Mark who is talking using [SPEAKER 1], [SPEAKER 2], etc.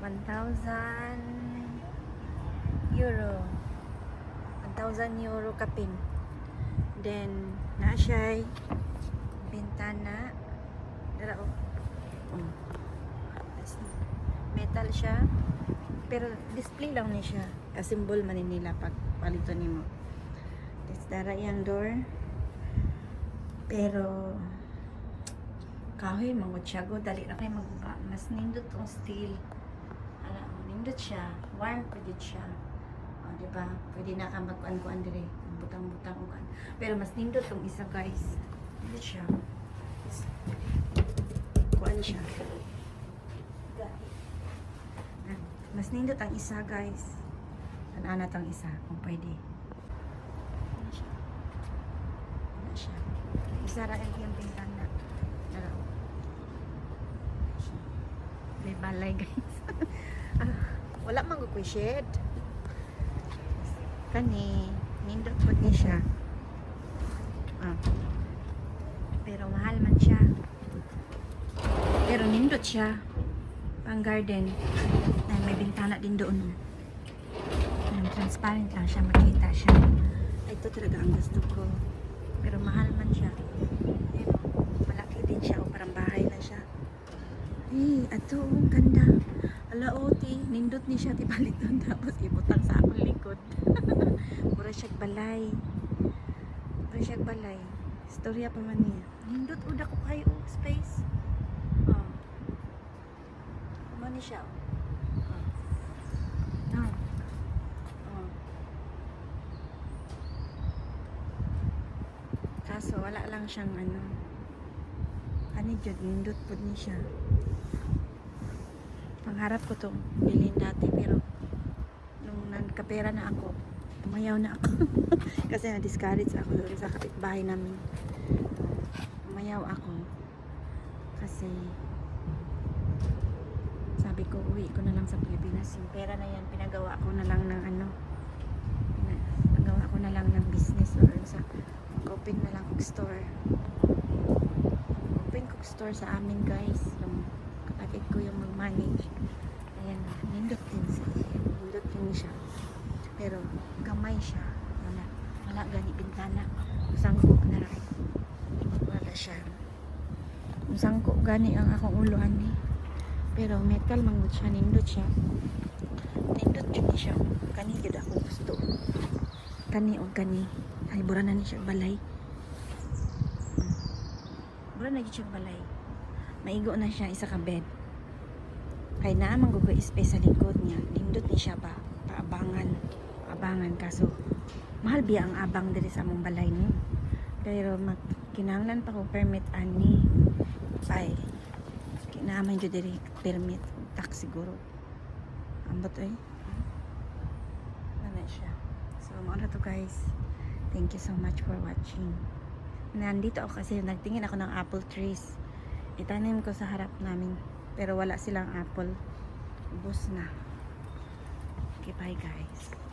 [SPEAKER 1] 1,000 euro. 1,000 euro kapin. Then, na siya bintana. Dara oh. As- Metal siya. Pero display lang ni siya. A symbol man ni nila pag palito nimo. This dara yung door. Pero kahoy mangod siya go dali ra kay magbuka mas nindot tong steel ala nindot siya. Warm pwede siya. O di ba pwede na ka magkuan-kuan dire. Butang-butang ugan pero mas nindot tong isa guys. Nindot siya. Kuan siya. Mas nindot ang isa guys. An-ana tang isa kung pwede. Ano siya. Ano siya. Isa ra ang iyang bintana Dara. May balay guys. Ah, Wala man ko shed. Kani, nindot po ni siya. Ah. Pero mahal man siya. Pero nindot siya. Pang garden. Ay, may bintana din doon. Ay, transparent lang siya, makita siya. Ito talaga ang gusto ko. Pero mahal man siya. Ayun, malaki din siya. O, parang bahay na siya. Eh, ato, ang ganda. Ala, o, ti, nindot ni siya, ti baliton. Tapos, ibutang sa akong likod. Mura siya balay. Mura siya balay. Storya pa man niya. Nindot, uda ko kayo, oh, space. Oh. Kumani siya, oh. Oh. Oh. Kaso, wala lang siyang ano. Ano dyan, nindot po ni siya. Pangarap ko to bilhin dati pero nung nagkapera na ako, umayaw na ako. Kasi na-discourage ako doon sa kapitbahay namin. Umayaw ako. Kasi sabi ko, uwi ko na lang sa Pilipinas. Yung pera na yan, pinagawa ko na lang ng ano, pina- pinagawa ko na lang ng business or sa open na lang kong store. Open cook store sa amin guys. Yung kapatid ko yung mag-manage. Ayan nindot din siya. Nindot din siya. Pero gamay siya. Wala. Wala gani bintana. Sangko na rin. Wala siya. Sangko gani ang akong uluan ni. Pero metal manggod siya. Nindot siya. Nindot yun siya. Kani gid ako gusto. Kani o kani. Ay, bura na ni siya balay. Bura na gid siya balay maigo na siya isa ka bed. Kay naamang gugo space sa likod niya. Nindot ni siya ba paabangan. Abangan kaso mahal biya ang abang diri sa among balay no pero mag kinahanglan pa ko permit ani. Ay kinahanglan jud diri permit. Tax siguro. Ambot ay na siya. So na to guys. Thank you so much for watching. Nandito ako kasi nagtingin ako ng apple trees itanim ko sa harap namin pero wala silang apple. Ubos na. Okay bye guys